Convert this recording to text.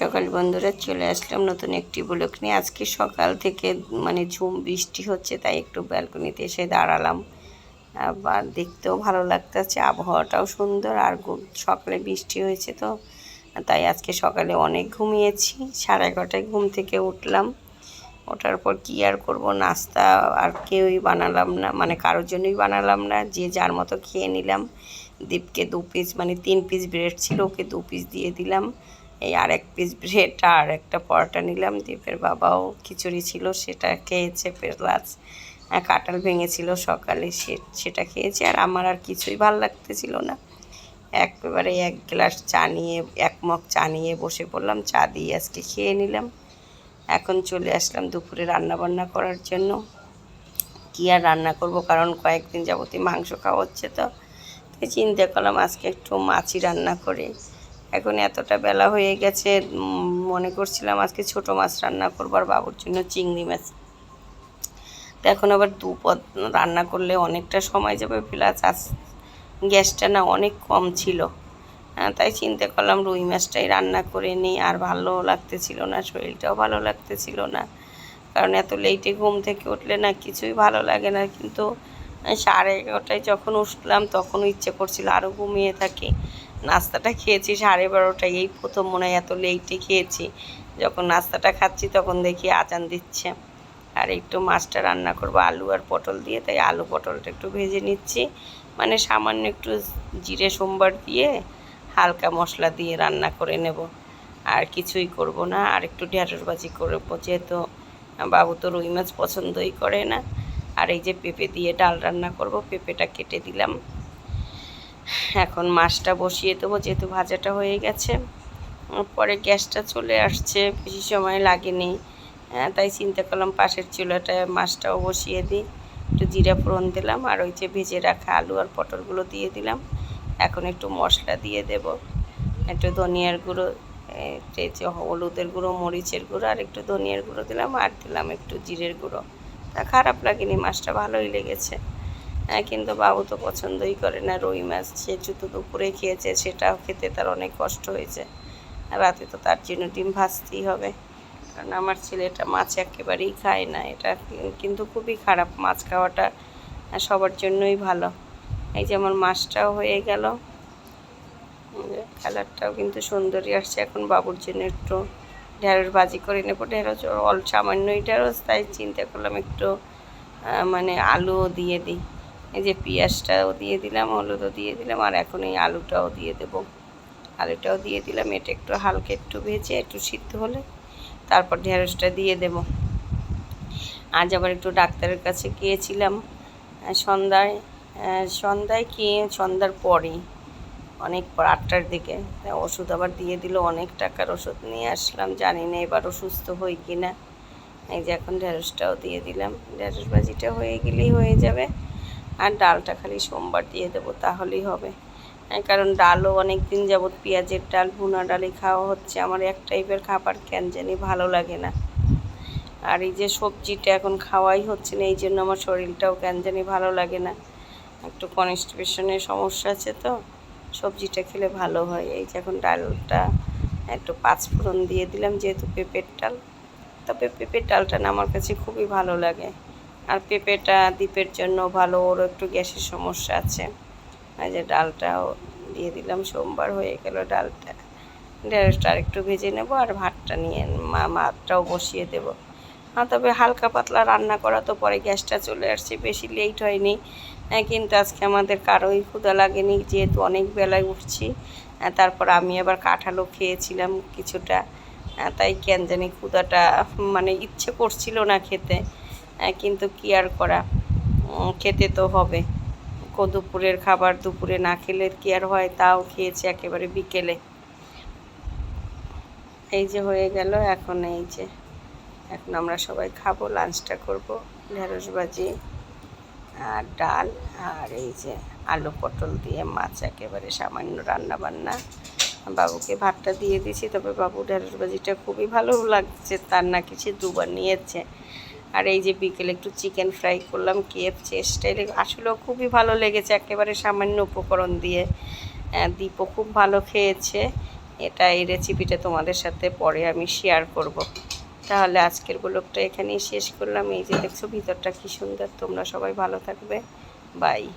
সকাল বন্ধুরা চলে আসলাম নতুন একটি ব্লক নিয়ে। আজকে সকাল থেকে মানে ঝুম বৃষ্টি হচ্ছে, তাই একটু ব্যালকনিতে এসে দাঁড়ালাম। আবার দেখতেও ভালো লাগতেছে, আবহাওয়াটাও সুন্দর, আর সকালে বৃষ্টি হয়েছে তো, তাই আজকে সকালে অনেক ঘুমিয়েছি। সাড়ে এগারোটায় ঘুম থেকে উঠলাম। ওঠার পর কী আর করব, নাস্তা আর কেউই বানালাম না মানে কারোর জন্যই বানালাম না, যে যার মতো খেয়ে নিলাম। দীপকে দু পিস মানে তিন পিস ব্রেড ছিল, ওকে দু পিস দিয়ে দিলাম। এই আর এক পিস ব্রেড আর একটা পরোটা নিলাম দীপের বাবাও খিচুড়ি ছিল, সেটা খেয়েছে প্লাস কাঁঠাল ভেঙেছিল সকালে, সে, সেটা খেয়েছে, আর আমার আর কিছুই ভালো লাগতেছিল না। একেবারে এক গ্লাস চা নিয়ে, এক মগ চা নিয়ে বসে পড়লাম, চা দিয়ে আজকে খেয়ে নিলাম। এখন চলে আসলাম দুপুরে রান্না বান্না করার জন্য। কী আর রান্না করব, কারণ কয়েকদিন যাবতীয় মাংস খাওয়া হচ্ছে তো, তাই চিন্তা করলাম আজকে একটু মাছই রান্না করে। এখন এতটা বেলা হয়ে গেছে মনে করছিলাম আজকে ছোট মাছ রান্না করব আর বাবুর জন্য চিংড়ি মাছ। তো এখন আবার দু পদ রান্না করলে অনেকটা সময় যাবে প্লাস আজ গ্যাসটা না অনেক কম ছিল। হ্যাঁ, তাই চিন্তা করলাম রুই মাছটাই রান্না করে নিই আর ভালো লাগতেছিল না শরীরটাও ভালো লাগতেছিল না। কারণ এত লেটে ঘুম থেকে উঠলে না কিছুই ভালো লাগে না কিন্তু সাড়ে এগারোটায় যখন উঠলাম তখনও ইচ্ছে করছিল আরও ঘুমিয়ে থাকি। নাস্তাটা খেয়েছি সাড়ে বারোটায়, এই প্রথম মনে হয় এত লেটে খেয়েছি। যখন নাস্তাটা খাচ্ছি, তখন দেখি আজান দিচ্ছে। আর একটু মাছটা রান্না করব, আলু আর পটল দিয়ে, তাই আলু পটলটা একটু ভেজে নিচ্ছি। মানে সামান্য একটু জিরে, সোমবার দিয়ে হালকা মশলা দিয়ে রান্না করে নেব। আর কিছুই করব না, আর একটু ঢেঁড়স ভাজি করব, যেহেতু বাবু তো রুই মাছ পছন্দই করে না। আর এই যে পেঁপে দিয়ে ডাল রান্না করব পেঁপেটা কেটে দিলাম। এখন মাছটা বসিয়ে দেবো যেহেতু ভাজাটা হয়ে গেছে। পরে গ্যাসটা চলে আসছে বেশি সময় লাগেনি। হ্যাঁ, তাই চিন্তা করলাম পাশের চুলাটায় মাছটাও বসিয়ে দিই। একটু জিরা ফোড়ন দিলাম আর ওই যে ভেজে রাখা আলু আর পটলগুলো দিয়ে দিলাম। এখন একটু মশলা দিয়ে দেব। একটু ধনিয়ার গুঁড়ো হলুদের গুঁড়ো মরিচের গুঁড়ো আর একটু ধনিয়ার গুঁড়ো দিলাম আর দিলাম একটু জিরের গুঁড়ো। তা খারাপ লাগেনি, মাছটা ভালোই লেগেছে। কিন্তু বাবু তো পছন্দই করে না, রুই মাছ সে শুধু দুপুরে খেয়েছে সেটাও খেতে তার অনেক কষ্ট হয়েছে। রাতে তো তার জন্য ডিম ভাজতেই হবে। কারণ আমার ছেলেটা মাছ একেবারেই খায় না, এটা কিন্তু খুবই খারাপ। মাছ খাওয়াটা সবার জন্যই ভালো। এই যে আমার মাছটাও হয়ে গেল। কালারটাও কিন্তু সুন্দরই আসছে, এখন বাবুর জন্য একটু ঢেঁড়স ভাজি করে নেব। ঢেঁড়স অল সামান্যই ঢেঁড়স, তাই চিন্তা করলাম একটু মানে আলুও দিয়ে দিই। এই যে পেঁয়াজটাও দিয়ে দিলাম, হলুদও দিয়ে দিলাম, আর এখন এই আলুটাও দিয়ে দেবো। আলুটাও দিয়ে দিলাম, এটা একটু হালকা একটু ভেজে একটু সিদ্ধ হলে তারপর ঢেঁড়সটা দিয়ে দেব। আজ আবার একটু ডাক্তারের কাছে গিয়েছিলাম সন্ধ্যায় সন্ধ্যায় কি, সন্ধ্যার পরেই। অনেক আটটার দিকে। ওষুধ আবার দিয়ে দিল অনেক টাকার ওষুধ নিয়ে আসলাম। জানি না এবার অসুস্থ হই কি না এই যে এখন ঢেঁড়সটাও দিয়ে দিলাম। ঢেঁড়স ভাজিটা হয়ে গেলেই হয়ে যাবে। আর ডালটা খালি সোমবার দিয়ে দেবো তাহলেই হবে। হ্যাঁ, কারণ ডালও অনেক দিন যাবৎ পেঁয়াজের ডাল ভুনা ডালই খাওয়া হচ্ছে। আমার এক টাইপের খাবার কেন জানি ভালো লাগে না। আর এই যে সবজিটা এখন খাওয়াই হচ্ছে না এই জন্য আমার শরীরটাও কেন জানি ভালো লাগে না। একটু কনস্টিপেশনের সমস্যা আছে তো। সবজিটা খেলে ভালো হয়। এই যে এখন ডালটা একটু পাঁচফোড়ন দিয়ে দিলাম যেহেতু পেঁপের ডাল। তবে পেঁপের ডালটা না আমার কাছে খুবই ভালো লাগে। আর পেঁপেটা দ্বীপের জন্য ভালো ওরও একটু গ্যাসের সমস্যা আছে। এই যে ডালটাও দিয়ে দিলাম সোমবার হয়ে গেল ডালটা। ঢেঁড়সটা আর একটু ভেজে নেব আর ভাতটা নিয়ে মা- ভাতটাও বসিয়ে দেব। হ্যাঁ তবে হালকা পাতলা রান্না করা তো পরে গ্যাসটা চলে আসছে বেশি লেট হয়নি। হ্যাঁ, কিন্তু আজকে আমাদের কারোই ক্ষুদা লাগেনি যেহেতু অনেক বেলায় উঠছি। হ্যাঁ, তারপর আমি আবার কাঁঠালও খেয়েছিলাম কিছুটা। হ্যাঁ, তাই কেন জানি ক্ষুধাটা মানে ইচ্ছে করছিল না খেতে। হ্যাঁ, কিন্তু কি আর করা? খেতে তো হবে। দুপুরের খাবার দুপুরে না খেলে কি আর হয়? তাও খেয়েছি একেবারে বিকেলে। এই যে হয়ে গেল এখন এই যে। এখন আমরা সবাই খাব লাঞ্চটা করব ঢেঁড়স ভাজি। আর ডাল আর এই যে আলু পটল দিয়ে মাছ একেবারে সামান্য রান্না বান্না বাবুকে ভাতটা দিয়ে দিয়েছি, তবে বাবু ঢেঁড়স ভাজিটা খুবই ভালো লাগছে, তার না কিছু দুবার নিয়েছে। আর এই যে বিকেলে একটু চিকেন ফ্রাই করলাম কেএফসি স্টাইলে আসলেও খুবই ভালো লেগেছে, একেবারে সামান্য উপকরণ দিয়ে। দীপও খুব ভালো খেয়েছে। এটা এই রেসিপিটা তোমাদের সাথে পরে আমি শেয়ার করব। তাহলে আজকের ব্লগটা এখানেই শেষ করলাম। এই যে দেখছ, ভিতরটা কি সুন্দর। তোমরা সবাই ভালো থাকবে। বাই।